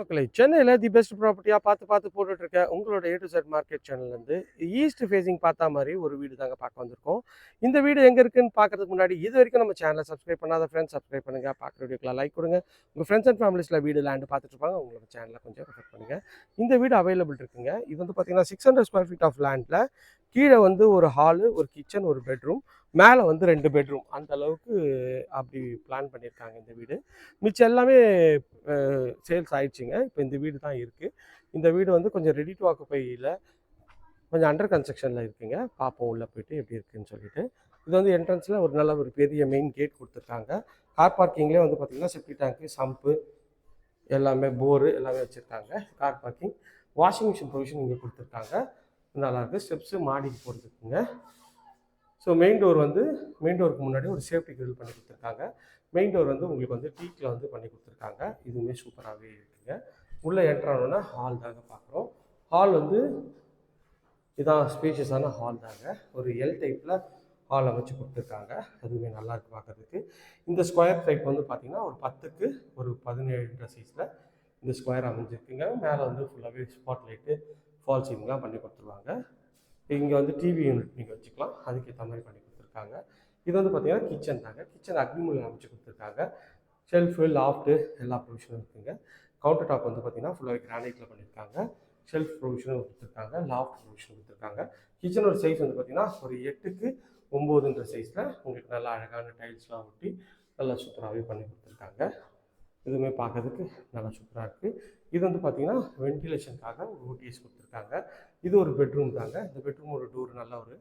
மக்களே சென்னையில் the best ப்ராப்பர்ட்டியாக பார்த்து பார்த்து போட்டுட்ருக்க உங்களோட ஏ டு செட் மார்க்கெட் சேனல்லேருந்து ஈஸ்ட் ஃபேஸிங் பார்த்தா மாதிரி ஒரு வீடு தாங்க பார்க்க வந்திருக்கோம். இந்த வீடு எங்கே இருக்குன்னு பார்க்கறதுக்கு முன்னாடி இது வரைக்கும் நம்ம சேனலை சப்ஸ்கிரைப் பண்ணாத ஃப்ரெண்ட்ஸ் சப்ஸ்கிரைப் பண்ணுங்கள் பார்க்குற வீடியோக்கெலாம் லைக் கொடுங்க. உங்கள் ஃப்ரெண்ட்ஸ் அண்ட் ஃபேமிலிஸில் வீடு லேண்டு பார்த்துட்டு உங்களோட சேனலை கொஞ்சம் ரெஃபர் பண்ணுங்கள் இந்த வீடு அவைலபிள் இருக்குங்க. இது வந்து பார்த்தீங்கன்னா six hundred square feet of லேண்டில் கீழே வந்து ஒரு ஹாலு ஒரு கிச்சன் ஒரு பெட்ரூம் மேலே வந்து ரெண்டு பெட்ரூம் அந்த அளவுக்கு அப்படி பிளான் பண்ணியிருக்காங்க இந்த வீடு. மிச்சம் எல்லாமே சேல்ஸ் ஆயிடுச்சுங்க. இப்போ இந்த வீடு தான் இருக்குது இந்த வீடு வந்து கொஞ்சம் ரெடி டு ஆக்குப்பையில் கொஞ்சம் அண்டர் கன்ஸ்ட்ரக்ஷனில் இருக்குங்க. பார்ப்போம் உள்ளே போயிட்டு எப்படி இருக்குன்னு சொல்லிட்டு. இது வந்து என்ட்ரன்ஸில் ஒரு நல்ல ஒரு பெரிய மெயின் கேட் கொடுத்துருக்காங்க. கார் பார்க்கிங்லேயே வந்து பார்த்திங்கன்னா செப்டி டேங்க்கு சம்பு எல்லாமே போரு எல்லாமே வச்சுருக்காங்க. Car parking washing machine provision இங்கே கொடுத்துருக்காங்க. நல்லாயிருக்கு ஸ்டெப்ஸு மாடிக்கு போகிறதுக்குங்க ஸோ மெயின் டோர் வந்து மெயின் டோருக்கு முன்னாடி ஒரு சேஃப்டி கிரில் பண்ணி கொடுத்துருக்காங்க. மெயின் டோர் வந்து உங்களுக்கு வந்து டீக்கில் வந்து பண்ணி கொடுத்துருக்காங்க. இதுவுமே சூப்பராகவே இருக்குங்க. உள்ளே என்ட்ரானோன்னா ஹால் தாங்க பார்க்குறோம். ஹால் வந்து இதான் ஸ்பேஷியஸான ஹால் தாங்க. ஒரு எல் டைப்பில் ஹால் அமைச்சு கொடுத்துருக்காங்க. அதுவுமே நல்லா இருக்கு பார்க்கறதுக்கு. இந்த ஸ்கொயர் டைப் வந்து பார்த்திங்கன்னா ஒரு பத்துக்கு ஒரு பதினேழு சைஸில் இந்த ஸ்கொயர் அமைஞ்சிருக்குங்க. மேலே வந்து ஃபுல்லாகவே ஸ்பாட் லைட்டு ஃபால் சீலிங்லாம் பண்ணி கொடுத்துருவாங்க. இங்கே வந்து டிவி யூனிட் நீங்கள் வச்சுக்கலாம். அதுக்கேற்ற மாதிரி பண்ணி கொடுத்துருக்காங்க. இது வந்து பார்த்தீங்கன்னா கிச்சன் தாங்க. கிச்சன் அக்னிமூலம் அமைச்சு கொடுத்துருக்காங்க. ஷெல்ஃபு லாஃப்ட்டு எல்லா ப்ரொவிஷனும் இருக்குங்க. கவுண்டர் டாப் வந்து பார்த்தீங்கன்னா ஃபுல்லாகவே கிரானைட்டில் பண்ணியிருக்காங்க ஷெல்ஃப் ப்ரொவிஷனும் கொடுத்துருக்காங்க. லாஃப்ட் ப்ரொவிஷன் கொடுத்துருக்காங்க. கிச்சனோட சைஸ் வந்து பார்த்தீங்கன்னா ஒரு எட்டுக்கு ஒம்போதுன்ற சைஸில் உங்களுக்கு நல்லா அழகான டைல்ஸ்லாம் ஒட்டி நல்லா சூப்பராகவே பண்ணி கொடுத்துருக்காங்க. இதுவுமே பார்க்கறதுக்கு நல்லா சூப்பராக இருக்குது இது வந்து பார்த்தீங்கன்னா வென்டிலேஷனுக்காக ஒரு ஓடிஎஸ் கொடுத்துருக்காங்க. இது ஒரு பெட்ரூம் தாங்க. இந்த பெட்ரூம் ஒரு டோர் நல்ல ஒரு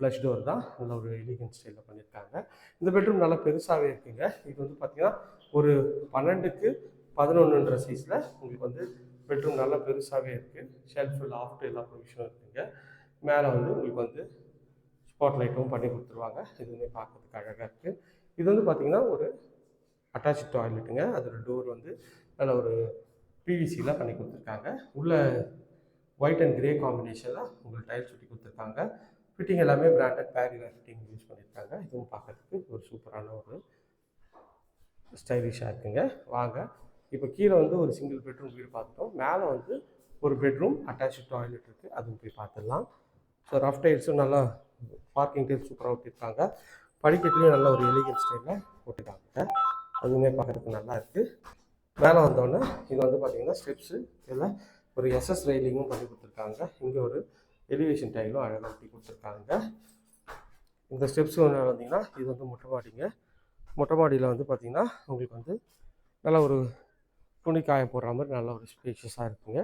ஃப்ளஷ் டோர் தான். நல்ல ஒரு எலிகன் ஸ்டைலில் பண்ணியிருக்காங்க இந்த பெட்ரூம் நல்லா பெருசாகவே இருக்குங்க. இது வந்து பார்த்தீங்கன்னா ஒரு பன்னெண்டுக்கு பதினொன்றுன்ற சைஸில் உங்களுக்கு வந்து பெட்ரூம் நல்லா பெருசாகவே இருக்குது ஷெல்ஃபு லாஃப்ட் எல்லா ப்ரொவிஷனும் இருக்குங்க. மேலே வந்து உங்களுக்கு வந்து ஸ்பாட் லைட்டும் பண்ணி கொடுத்துருவாங்க. இதுவுமே பார்க்கறதுக்கு அழகாக இருக்குது இது வந்து பார்த்திங்கன்னா ஒரு அட்டாச் டாய்லெட்டுங்க அதோட டோர் வந்து நல்ல ஒரு பிவிசியில் பண்ணி கொடுத்துருக்காங்க. உள்ள ஒயிட் அண்ட் கிரே காம்பினேஷனில் உங்களுக்கு டைல்ஸ் சுட்டி கொடுத்துருக்காங்க. ஃபிட்டிங் எல்லாமே பிராண்டட் பேரிவேர் ஃபிட்டிங் யூஸ் பண்ணியிருக்காங்க இதுவும் பார்க்கறதுக்கு ஒரு சூப்பரான ஒரு ஸ்டைலிஷாக இருக்குங்க. வாங்க. இப்போ கீழே வந்து ஒரு சிங்கிள் பெட்ரூம் வீடு பார்த்துட்டோம் மேலே வந்து ஒரு பெட்ரூம் அட்டாச்சு டாய்லெட் இருக்குது அதுவும் போய் பார்த்துடலாம். ஸோ ரஃப் டைல்ஸும் நல்லா பார்க்கிங் டைல்ஸ் சூப்பராக ஒட்டியிருக்காங்க. படிக்கட்டுலேயும் நல்ல ஒரு எலிகன் ஸ்டைலில் போட்டிருக்காங்க அதுவுமே பார்க்குறதுக்கு நல்லா இருக்குது மேலே வந்தோடனே இது வந்து பார்த்தீங்கன்னா ஸ்டெப்ஸு இதில் ஒரு எஸ்எஸ் ரெயிலிங்கும் பண்ணி கொடுத்துருக்காங்க. இங்கே ஒரு எலிவேஷன் டைலும் அழகாக ஒட்டி கொடுத்துருக்காங்க. இந்த ஸ்டெப்ஸ் ஒன்று வந்தீங்கன்னா இது வந்து மொட்டை மாடிங்க மொட்டை மாடியில் வந்து பார்த்திங்கன்னா உங்களுக்கு வந்து நல்ல ஒரு துணி காய போடுற மாதிரி நல்ல ஒரு ஸ்பேஷியஸாக இருக்குங்க.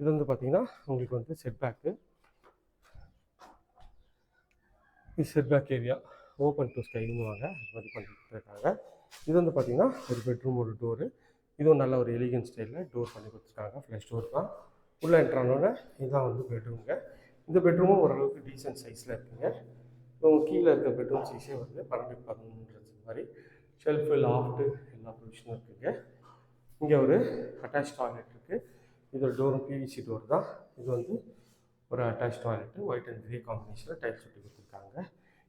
இது வந்து பார்த்திங்கன்னா உங்களுக்கு வந்து செட் பேக்கு இது set back area open to ஸ்கைனுவாங்க அது மாதிரி பண்ணி கொடுத்துருக்காங்க இது வந்து பார்த்தீங்கன்னா ஒரு பெட்ரூம் ஒரு டோரு இதுவும் நல்ல ஒரு எலிகன் ஸ்டைலில் டோர் பண்ணி கொடுத்துருக்காங்க ஃப்ளஷ் டோர் தான். உள்ளே என்ட்ரானோட இதுதான் வந்து பெட்ரூமுங்க இந்த பெட்ரூமும் ஓரளவுக்கு டீசென்ட் சைஸில் இருக்குங்க. இப்போ கீழே இருக்க பெட்ரூம் சைஸே வந்து பன்னெண்டு பதினொன்றது மாதிரி. ஷெல்ஃபு லாஃப்ட்டு எல்லா பொசிஷனும் இருக்குங்க. இங்கே ஒரு அட்டாச் டாய்லெட் இருக்குது இதோட டோரும் பிவிசி டோர் தான். இது வந்து ஒரு attach toilet white and grey காம்பினேஷனில் டைல்ஸ் ஒட்டி கொடுத்துருக்காங்க.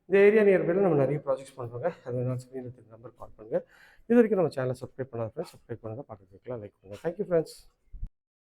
இந்த ஏரியா நியர்பையில் நம்ம நிறைய ப்ராஜெக்ட்ஸ் பண்ணுறோங்க அதனால் ஸ்க்ரீனில் நம்பர் கால் பண்ணுங்கள் இது வரைக்கும் நம்ம சேனலை சப்ஸ்கிரைப் பண்ணாத ஃப்ரெண்ட்ஸ் சப்ஸ்கிரைப் பண்ணுங்கள் பார்க்குறதுக்குலாம் லைக் பண்ணுங்கள் தேங்க்யூ ஃப்ரெண்ட்ஸ்